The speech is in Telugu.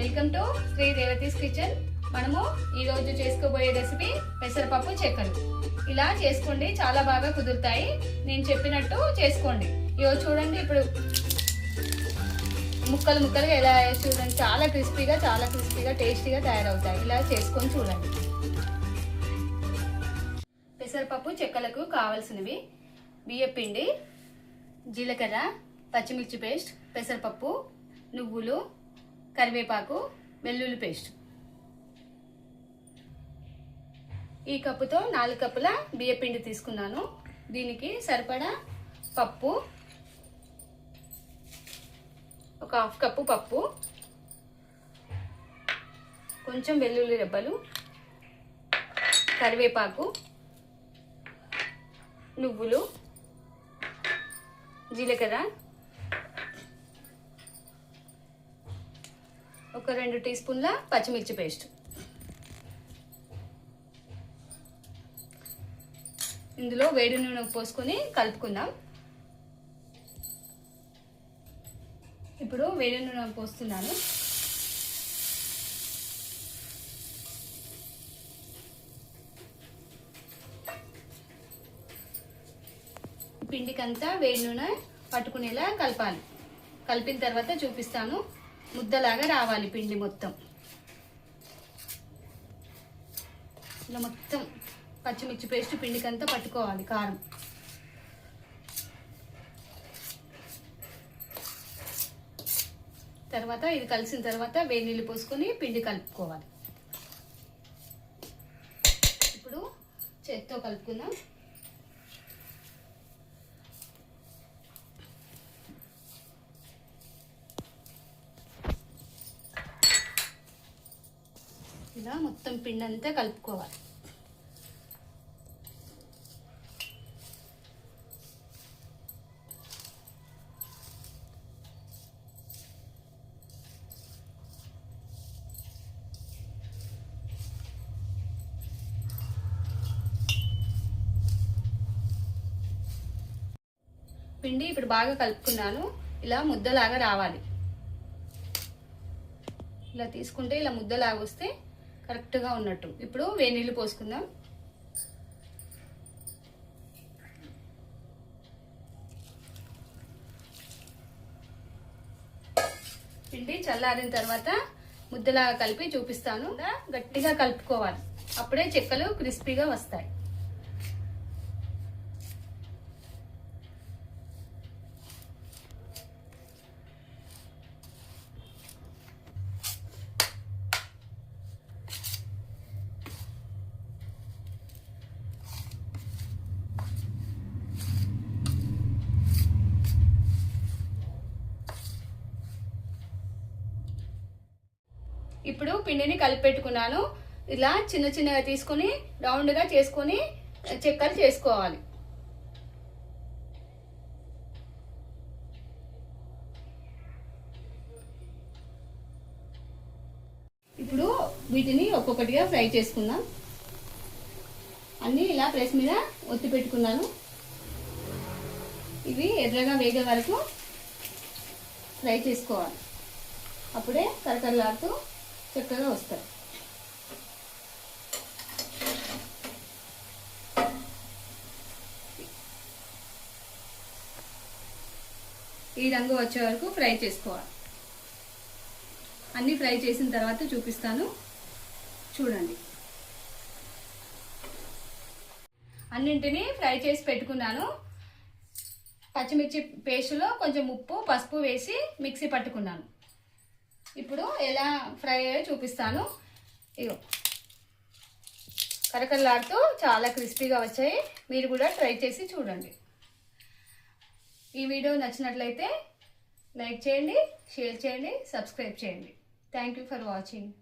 Welcome to Sri Revathi's kitchen మనము ఈరోజు చేసుకోబోయే రెసిపీ పెసరపప్పు చెక్కలు ఇలా చేసుకోండి చాలా బాగా కుదురుతాయి. నేను చెప్పినట్టు చేసుకోండి. ఇవో చూడండి ఇప్పుడు ముక్కలు ముక్కలుగా ఎలా చూడండి. చాలా క్రిస్పీగా చాలా క్రిస్పీగా టేస్టీగా తయారవుతాయి. ఇలా చేసుకొని చూడండి. పెసరపప్పు చెక్కలకు కావాల్సినవి బియ్యపిండి జీలకర్ర పచ్చిమిర్చి పేస్ట్ పెసరపప్పు నువ్వులు కరివేపాకు వెల్లుల్లి పేస్ట్. ఈ కప్పుతో నాలుగు కప్పుల బియ్యపిండి తీసుకున్నాను. దీనికి సరిపడా పప్పు ఒక హాఫ్ కప్పు పప్పు కొంచెం వెల్లుల్లి రెబ్బలు కరివేపాకు నువ్వులు జీలకర్ర ఒక రెండు టీ స్పూన్ల పచ్చిమిర్చి పేస్ట్. ఇందులో వేడి నూనె పోసుకొని కలుపుకుందాం. ఇప్పుడు వేడి నూనె పోస్తున్నాను. పిండికంతా వేడి నూనె పట్టుకునేలా కలపాలి. కలిపిన తర్వాత చూపిస్తాను. ముద్దలాగా రావాలి పిండి మొత్తం. ఇలా మొత్తం పచ్చిమిర్చి పేస్ట్ పిండికంతా పట్టుకోవాలి కారం. తర్వాత ఇది కలిసిన తర్వాత వేడి నీళ్ళు పోసుకొని పిండి కలుపుకోవాలి. ఇప్పుడు చేత్తో కలుపుకుందాం. ఇలా మొత్తం పిండి అంతా కలుపుకోవాలి. పిండి ఇప్పుడు బాగా కలుపుకున్నాను. ఇలా ముద్దలాగా రావాలి. ఇలా తీసుకుంటే ఇలా ముద్దలాగా వస్తే కరెక్ట్గా ఉన్నట్టు. ఇప్పుడు వేడి నీళ్ళు పోసుకుందాం. పిండి చల్లారిన తర్వాత ముద్దలాగా కలిపి చూపిస్తాను. గట్టిగా కలుపుకోవాలి. అప్పుడే చెక్కలు క్రిస్పీగా వస్తాయి. ఇప్పుడు పిండిని కలిపి పెట్టుకున్నాను. ఇలా చిన్న చిన్నగా తీసుకొని రౌండ్గా చేసుకొని చెక్కలు చేసుకోవాలి. ఇప్పుడు వీటిని ఒక్కొక్కటిగా ఫ్రై చేసుకుందాం. అన్నీ ఇలా ప్రెస్ మీద ఒత్తి పెట్టుకున్నాను. ఇవి ఎర్రగా వేగే వరకు ఫ్రై చేసుకోవాలి. అప్పుడే కరకరలాడుతూ చక్కగా వస్తాయి ఈ రంగు వచ్చే వరకు ఫ్రై చేసుకోవాలి అన్నీ ఫ్రై చేసిన తర్వాత చూపిస్తాను చూడండి అన్నింటినీ ఫ్రై చేసి పెట్టుకున్నాను పచ్చిమిర్చి పేస్టులో కొంచెం ఉప్పు పసుపు వేసి మిక్సీ పట్టుకున్నాను ఇప్పుడు ఎలా ఫ్రై అయ్యో చూపిస్తాను. ఇగో. కరకరలాడుతూ చాలా క్రిస్పీగా వచ్చాయి. మీరు కూడా ట్రై చేసి చూడండి. ఈ వీడియో నచ్చినట్లయితే లైక్ చేయండి షేర్ చేయండి సబ్స్క్రైబ్ చేయండి. Thank you for watching